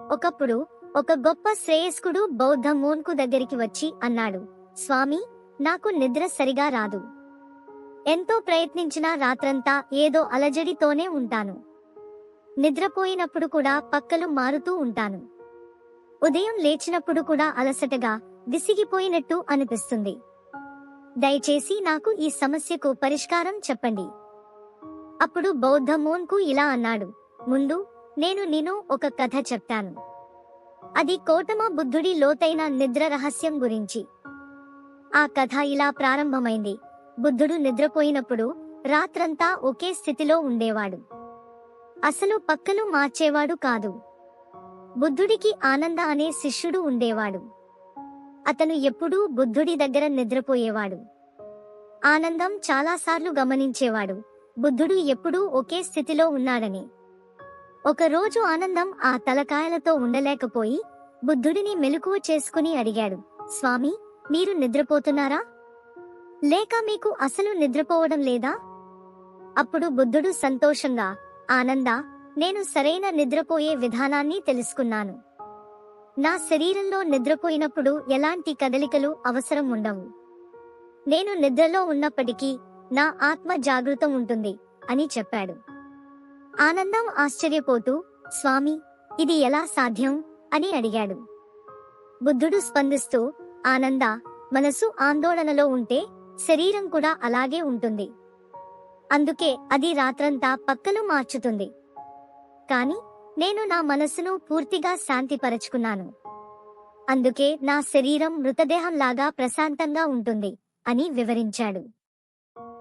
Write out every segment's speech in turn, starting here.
ఒకప్పుడు ఒక గొప్ప శ్రేయస్కుడు బౌద్ధ మోన్కు దగ్గరికి వచ్చి అన్నాడు స్వామి నాకు నిద్ర సరిగా రాదు. ఎంతో ప్రయత్నించినా రాత్రంతా ఏదో అలజడితోనే ఉంటాను. నిద్రపోయినప్పుడు కూడా పక్కలు మారుతూ ఉంటాను. ఉదయం లేచినప్పుడు కూడా అలసటగా విసిగిపోయినట్టు అనిపిస్తుంది. దయచేసి నాకు ఈ సమస్యకు పరిష్కారం చెప్పండి అప్పుడు బౌద్ధ మోన్కు ఇలా అన్నాడు ముందు నేను నిను ఒక కథ చెప్తాను. అది కోటమ బుద్ధుడి లోతైన నిద్ర రహస్యం గురించి. ఆ కథ ఇలా ప్రారంభమైంది. బుద్ధుడు నిద్రపోయినప్పుడు రాత్రంతా ఒకే స్థితిలో ఉండేవాడు. అసలు పక్కలు మార్చేవాడు కాదు. బుద్ధుడికి ఆనంద అనే శిష్యుడు ఉండేవాడు. అతను ఎప్పుడూ బుద్ధుడి దగ్గర నిద్రపోయేవాడు. ఆనందం చాలాసార్లు గమనించేవాడు. బుద్ధుడు ఎప్పుడూ ఒకే స్థితిలో ఉన్నాడని. ఒకరోజు ఆనందం ఆ తలకాయలతో ఉండలేకపోయి బుద్ధుడిని మెలకువ చేసుకుని అడిగాడు. స్వామి మీరు నిద్రపోతున్నారా? లేక మీకు అసలు నిద్రపోవడం లేదా? అప్పుడు బుద్ధుడు సంతోషంగా ఆనంద నేను సరైన నిద్రపోయే విధానాన్ని తెలుసుకున్నాను. నా శరీరంలో నిద్రపోయినప్పుడు ఎలాంటి కదలికలు అవసరం ఉండవు. నేను నిద్రలో ఉన్నప్పటికీ నా ఆత్మ జాగృతం ఉంటుంది అని చెప్పాడు. ఆనందం ఆశ్చర్యపోతూ స్వామి ఇది ఎలా సాధ్యం? అని అడిగాడు. బుద్ధుడు స్పందిస్తూ ఆనంద మనసు ఆందోళనలో ఉంటే శరీరం కూడా అలాగే ఉంటుంది. అందుకే అది రాత్రంతా పక్కలు మార్చుతుంది. కాని నేను నా మనసును పూర్తిగా శాంతిపరచుకున్నాను. అందుకే నా శరీరం మృతదేహంలాగా ప్రశాంతంగా ఉంటుంది అని వివరించాడు.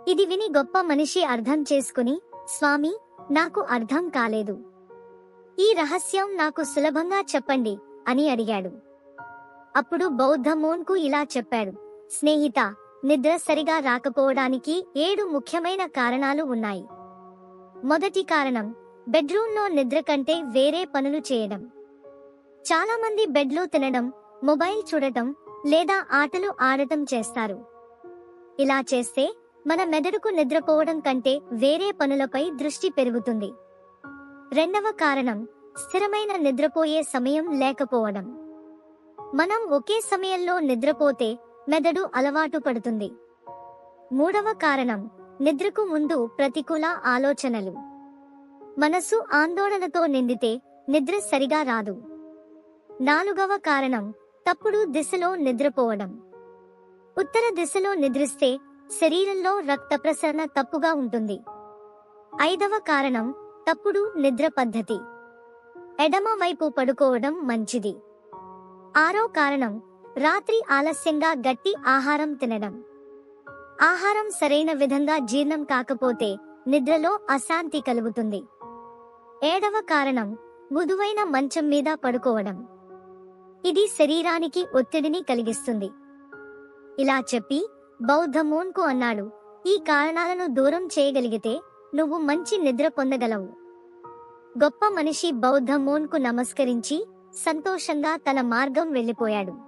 ఇది విని గొప్ప మనిషి అర్థం చేసుకుని స్వామి నాకు అర్థం కాలేదు. ఈ రహస్యం నాకు సులభంగా చెప్పండి అని అడిగాడు. అప్పుడు బౌద్ధ మోన్కు ఇలా చెప్పాడు. స్నేహిత నిద్ర సరిగా రాకపోవడానికి ఏడు ముఖ్యమైన కారణాలు ఉన్నాయి. మొదటి కారణం బెడ్రూమ్లో నిద్ర కంటే వేరే పనులు చేయడం. చాలామంది బెడ్లో తినడం మొబైల్ చూడటం లేదా ఆటలు ఆడటం చేస్తారు. ఇలా చేస్తే మన మెదడుకు నిద్రపోవడం కంటే వేరే పనులపై దృష్టి పెరుగుతుంది. రెండవ కారణం స్థిరమైన నిద్రపోయే సమయం లేకపోవడం. మనం ఒకే సమయంలో నిద్రపోతే మెదడు అలవాటు పడుతుంది. మూడవ కారణం నిద్రకు ముందు ప్రతికూల ఆలోచనలు. మనసు ఆందోళనతో నిండితే నిద్ర సరిగా రాదు. నాలుగవ కారణం తప్పుడు దిశలో నిద్రపోవడం. ఉత్తర దిశలో నిద్రిస్తే శరీరంలో రక్త ప్రసరణ తప్పుగా ఉంటుంది. ఐదవ కారణం తప్పుడు నిద్ర పద్ధతి. ఎడమ వైపు పడుకోవడం మంచిది. ఆరో కారణం రాత్రి ఆలస్యంగా గట్టి ఆహారం తినడం. ఆహారం సరైన విధంగా జీర్ణం కాకపోతే నిద్రలో అశాంతి కలుగుతుంది. ఏడవ కారణం మృదువైన మంచం మీద పడుకోవడం. ఇది శరీరానికి ఒత్తిడిని కలిగిస్తుంది. ఇలా చెప్పి బౌద్ధ మోన్కు అన్నాడు. ఈ కారణాలను దూరం చేయగలిగితే నువ్వు మంచి నిద్ర పొందగలవు. గొప్ప మనిషి బౌద్ధ మోన్కు నమస్కరించి సంతోషంగా తన మార్గం వెళ్ళిపోయాడు.